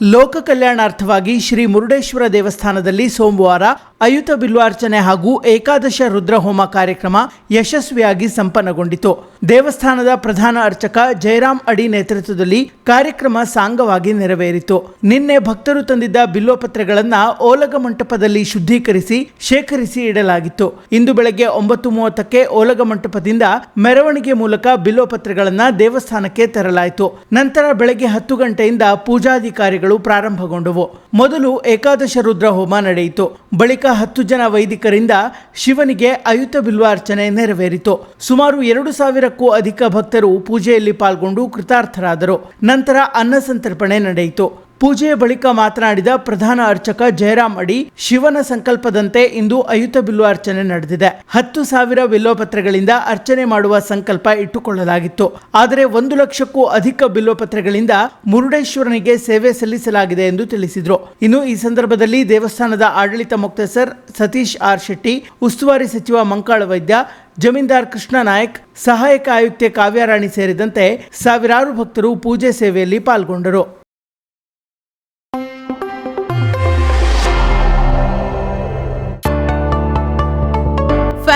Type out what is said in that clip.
ಲೋಕ ಕಲ್ಯಾಣಾರ್ಥವಾಗಿ ಶ್ರೀ ಮುರುಡೇಶ್ವರ ದೇವಸ್ಥಾನದಲ್ಲಿ ಸೋಮವಾರ ಅಯುತ ಬಿಲ್ವಾರ್ಚನೆ ಹಾಗೂ ಏಕಾದಶ ರುದ್ರಹೋಮ ಕಾರ್ಯಕ್ರಮ ಯಶಸ್ವಿಯಾಗಿ ಸಂಪನ್ನಗೊಂಡಿತು. ದೇವಸ್ಥಾನದ ಪ್ರಧಾನ ಅರ್ಚಕ ಜಯರಾಮ್ ಅಡಿ ನೇತೃತ್ವದಲ್ಲಿ ಕಾರ್ಯಕ್ರಮ ಸಾಂಗವಾಗಿ ನೆರವೇರಿತು. ನಿನ್ನೆ ಭಕ್ತರು ತಂದಿದ್ದ ಬಿಲ್ವಪತ್ರೆಗಳನ್ನು ಓಲಗ ಮಂಟಪದಲ್ಲಿ ಶುದ್ಧೀಕರಿಸಿ ಶೇಖರಿಸಿ ಇಡಲಾಗಿತ್ತು. ಇಂದು ಬೆಳಗ್ಗೆ ಒಂಬತ್ತು ಮೂವತ್ತಕ್ಕೆ ಓಲಗ ಮಂಟಪದಿಂದ ಮೆರವಣಿಗೆ ಮೂಲಕ ಬಿಲ್ವಪತ್ರೆಗಳನ್ನು ದೇವಸ್ಥಾನಕ್ಕೆ ತರಲಾಯಿತು. ನಂತರ ಬೆಳಗ್ಗೆ ಹತ್ತು ಗಂಟೆಯಿಂದ ಪೂಜಾಧಿಕಾರಿಗಳು ಪ್ರಾರಂಭಗೊಂಡವು. ಮೊದಲು ಏಕಾದಶ ರುದ್ರ ಹೋಮ ನಡೆಯಿತು. ಬಳಿಕ ಹತ್ತು ಜನ ವೈದಿಕರಿಂದ ಶಿವನಿಗೆ ಅಯುತ ಬಿಲ್ವಾರ್ಚನೆ ನೆರವೇರಿತು. ಸುಮಾರು ಎರಡು ಸಾವಿರಕ್ಕೂ ಅಧಿಕ ಭಕ್ತರು ಪೂಜೆಯಲ್ಲಿ ಪಾಲ್ಗೊಂಡು ಕೃತಾರ್ಥರಾದರು. ನಂತರ ಅನ್ನ ಸಂತರ್ಪಣೆ ನಡೆಯಿತು. ಪೂಜೆಯ ಬಳಿಕ ಮಾತನಾಡಿದ ಪ್ರಧಾನ ಅರ್ಚಕ ಜಯರಾಮ್ ಅಡಿ, ಶಿವನ ಸಂಕಲ್ಪದಂತೆ ಇಂದು ಅಯುತ ಬಿಲ್ವಾರ್ಚನೆ ನಡೆದಿದೆ. ಹತ್ತು ಸಾವಿರ ಬಿಲ್ಲೋಪತ್ರೆಗಳಿಂದ ಅರ್ಚನೆ ಮಾಡುವ ಸಂಕಲ್ಪ ಇಟ್ಟುಕೊಳ್ಳಲಾಗಿತ್ತು. ಆದರೆ ಒಂದು ಲಕ್ಷಕ್ಕೂ ಅಧಿಕ ಬಿಲ್ಲೋಪತ್ರೆಗಳಿಂದ ಮುರುಡೇಶ್ವರನಿಗೆ ಸೇವೆ ಸಲ್ಲಿಸಲಾಗಿದೆ ಎಂದು ತಿಳಿಸಿದರು. ಇನ್ನು ಈ ಸಂದರ್ಭದಲ್ಲಿ ದೇವಸ್ಥಾನದ ಆಡಳಿತ ಮುಕ್ತಸರ್ ಸತೀಶ್ ಆರ್ ಶೆಟ್ಟಿ, ಉಸ್ತುವಾರಿ ಸಚಿವ ಮಂಕಾಳ ವೈದ್ಯ, ಜಮೀನ್ದಾರ್ ಕೃಷ್ಣ ನಾಯಕ್, ಸಹಾಯಕ ಆಯುಕ್ತೆ ಕಾವ್ಯರಾಣಿ ಸೇರಿದಂತೆ ಸಾವಿರಾರು ಭಕ್ತರು ಪೂಜೆ ಸೇವೆಯಲ್ಲಿ ಪಾಲ್ಗೊಂಡರು.